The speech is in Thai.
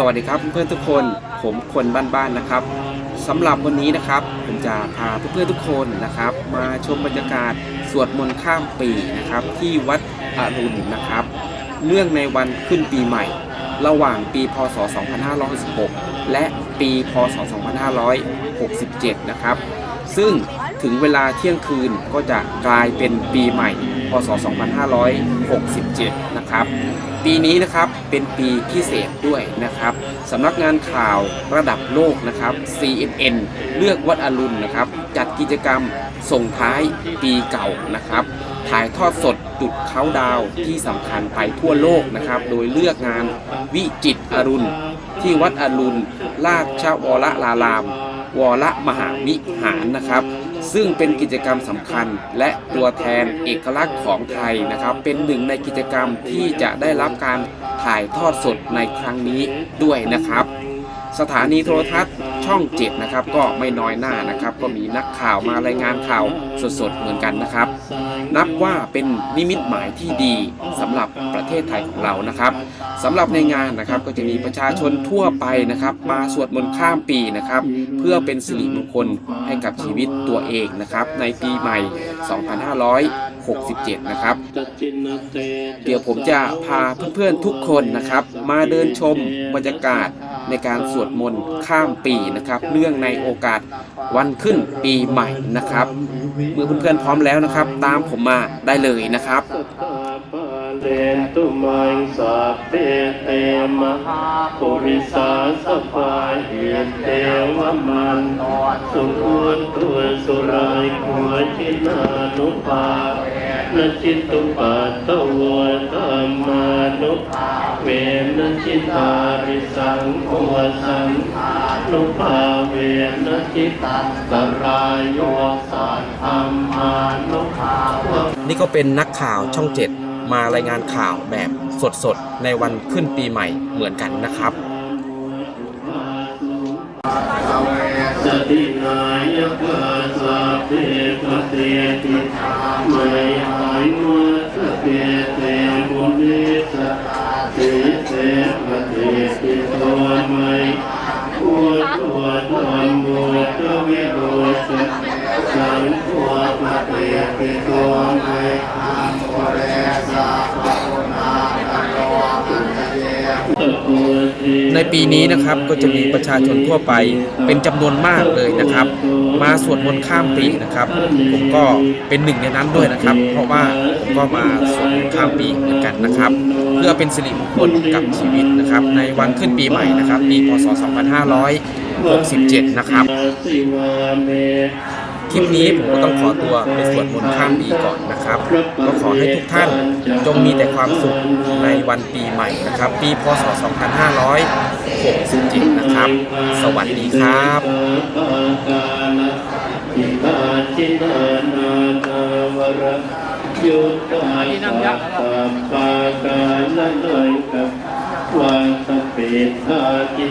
สวัสดีครับเพื่อนๆทุกคนผมคนบ้านๆนะครับสำหรับวันนี้นะครับ ผมจะพาเพื่อนๆทุกคนนะครับ มาชมบรรยากาศสวดมนต์ข้ามปีนะครับ ที่วัดอรุณนะครับ เนื่องในวันขึ้นปีใหม่ ระหว่างปีพศ 2566 และปีพศ 2567 นะครับ ซึ่ง ถึงเวลาเที่ยงคืนก็จะกลายเป็นปีใหม่ พศ 2567 นะครับ ปีนี้นะครับเป็นปีพิเศษด้วยนะครับสำนักงานข่าวระดับโลกนะครับ CNN เลือกวัดอรุณนะครับ จัดกิจกรรมส่งท้ายปีเก่านะครับ ถ่ายทอดสดจุดเขาดาวที่สำคัญไปทั่วโลกนะครับ โดยเลือกงานวิจิตอรุณ ที่วัดอรุณ ราชวรลารามวรมหาวิหารนะครับ ซึ่งเป็นกิจกรรมสำคัญและตัวแทนเอกลักษณ์ของไทยนะครับ เป็นหนึ่งในกิจกรรมที่จะได้รับการถ่ายทอดสดในครั้งนี้ด้วยนะครับ สถานีโทรทัศน์ช่องเจ็ดนะครับก็ไม่น้อยหน้านะครับ ก็มีนักข่าวมารายงานข่าวสดๆเหมือนกันนะครับ นับว่าเป็นนิมิตหมายที่ดีสำหรับประเทศไทยของเรานะครับสำหรับในงานนะครับก็จะมีประชาชนทั่วไปนะครับ มาสวดมนต์ข้ามปีนะครับ เพื่อเป็นสิริมงคลให้กับชีวิตตัวเองนะครับ ในปีใหม่ 2567 นะครับ เดี๋ยวผมจะพาเพื่อนๆทุกคนนะครับ มาเดินชมบรรยากาศ ในการสวดมนต์ข้ามปีนะครับเนื่องในโอกาสวันขึ้นปีใหม่นะครับ เมื่อเพื่อนๆพร้อมแล้วนะครับ ตามผมมาได้เลยนะครับเลนตุมังสัพเพเตมหาปุริสาสพาเหตเตวมันสุขุนตัวสุรายขัวจินานุภา นะจิตตุปัตวธรรมานุเวนะจิตาริสังโฆสังนุภาเวนะจิตตัสรายโยสัทธรรมานุภาวะนี่ก็เป็นนักข่าวช่องเจ็ดมารายงานข่าวแบบสดๆ ในวันขึ้นปีใหม่เหมือนกันนะครับ ส ตินายกาสัพเพปเตติไม่หายมัสเปเตมุนิสะเตเตปเตติตัวไม่ปัวตัวธรรมโมตวิโรสสังขวาปเตติตัวไม่อัมโมเร ในปีนี้นะครับก็จะมีประชาชนทั่วไปเป็นจำนวนมากเลยนะครับ มาสวดมนต์ข้ามปีนะครับ ผมก็เป็นหนึ่งในนั้นด้วยนะครับ เพราะว่าผมก็มาสวดมนต์ข้ามปีเหมือนกันนะครับ เพื่อเป็นสิริมงคลกับชีวิตนะครับ ในวันขึ้นปีใหม่นะครับปีพศ 2567 นะครับ คลิปนี้ผมก็ต้องขอตัวไปสวดมนต์ข้ามปีก่อนนะครับ ก็ขอให้ทุกท่านจงมีแต่ความสุขในวันปีใหม่นะครับ ปีพศ 2567 นะครับ สวัสดีครับวระยุตตาสัพพะปะกาลนังกับวาสเปทากิ